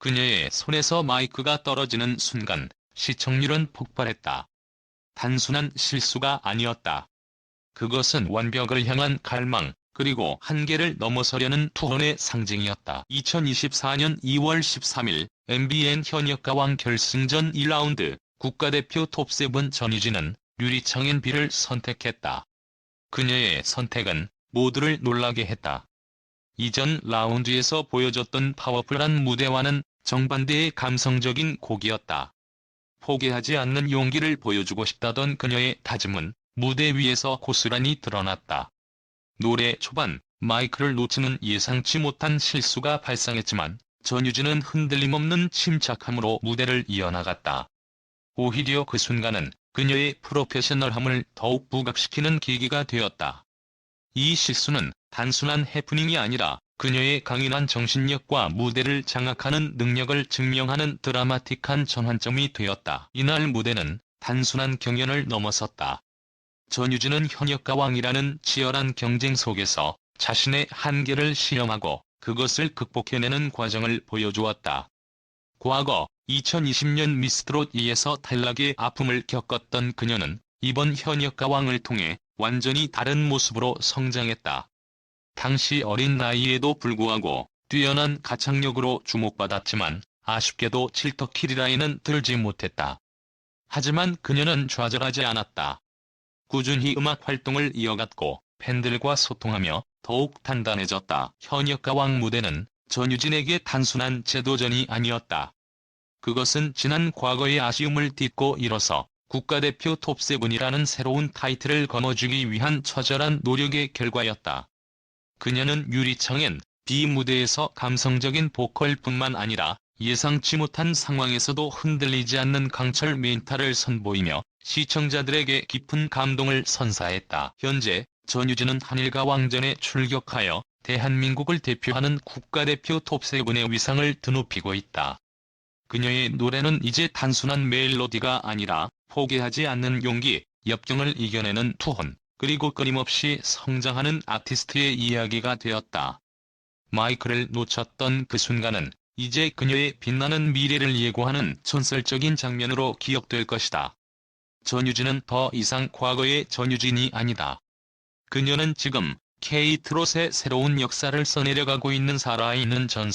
그녀의 손에서 마이크가 떨어지는 순간 시청률은 폭발했다. 단순한 실수가 아니었다. 그것은 완벽을 향한 갈망, 그리고 한계를 넘어서려는 투혼의 상징이었다. 2024년 2월 13일 MBN 현역가왕 결승전 1라운드 국가대표 톱7 전유진은 유리창인 B를 선택했다. 그녀의 선택은 모두를 놀라게 했다. 이전 라운드에서 보여줬던 파워풀한 무대와는 정반대의 감성적인 곡이었다. 포기하지 않는 용기를 보여주고 싶다던 그녀의 다짐은 무대 위에서 고스란히 드러났다. 노래 초반 마이크를 놓치는 예상치 못한 실수가 발생했지만 전유진은 흔들림 없는 침착함으로 무대를 이어나갔다. 오히려 그 순간은 그녀의 프로페셔널함을 더욱 부각시키는 계기가 되었다. 이 실수는 단순한 해프닝이 아니라 그녀의 강인한 정신력과 무대를 장악하는 능력을 증명하는 드라마틱한 전환점이 되었다. 이날 무대는 단순한 경연을 넘어섰다. 전유진은 현역가왕이라는 치열한 경쟁 속에서 자신의 한계를 시험하고 그것을 극복해내는 과정을 보여주었다. 과거 2020년 미스트롯 2에서 탈락의 아픔을 겪었던 그녀는 이번 현역가왕을 통해 완전히 다른 모습으로 성장했다. 당시 어린 나이에도 불구하고 뛰어난 가창력으로 주목받았지만 아쉽게도 칠터키리라인은 들지 못했다. 하지만 그녀는 좌절하지 않았다. 꾸준히 음악 활동을 이어갔고 팬들과 소통하며 더욱 단단해졌다. 현역가왕 무대는 전유진에게 단순한 재도전이 아니었다. 그것은 지난 과거의 아쉬움을 딛고 일어서 국가대표 톱7이라는 새로운 타이틀을 거머쥐기 위한 처절한 노력의 결과였다. 그녀는 유리창엔 B 무대에서 감성적인 보컬뿐만 아니라 예상치 못한 상황에서도 흔들리지 않는 강철 멘탈을 선보이며 시청자들에게 깊은 감동을 선사했다. 현재 전유진은 한일가 왕전에 출격하여 대한민국을 대표하는 국가대표 톱7의 위상을 드높이고 있다. 그녀의 노래는 이제 단순한 멜로디가 아니라 포기하지 않는 용기, 역경을 이겨내는 투혼, 그리고 끊임없이 성장하는 아티스트의 이야기가 되었다. 마이크를 놓쳤던 그 순간은 이제 그녀의 빛나는 미래를 예고하는 전설적인 장면으로 기억될 것이다. 전유진은 더 이상 과거의 전유진이 아니다. 그녀는 지금 K-트롯의 새로운 역사를 써내려가고 있는 살아있는 전설.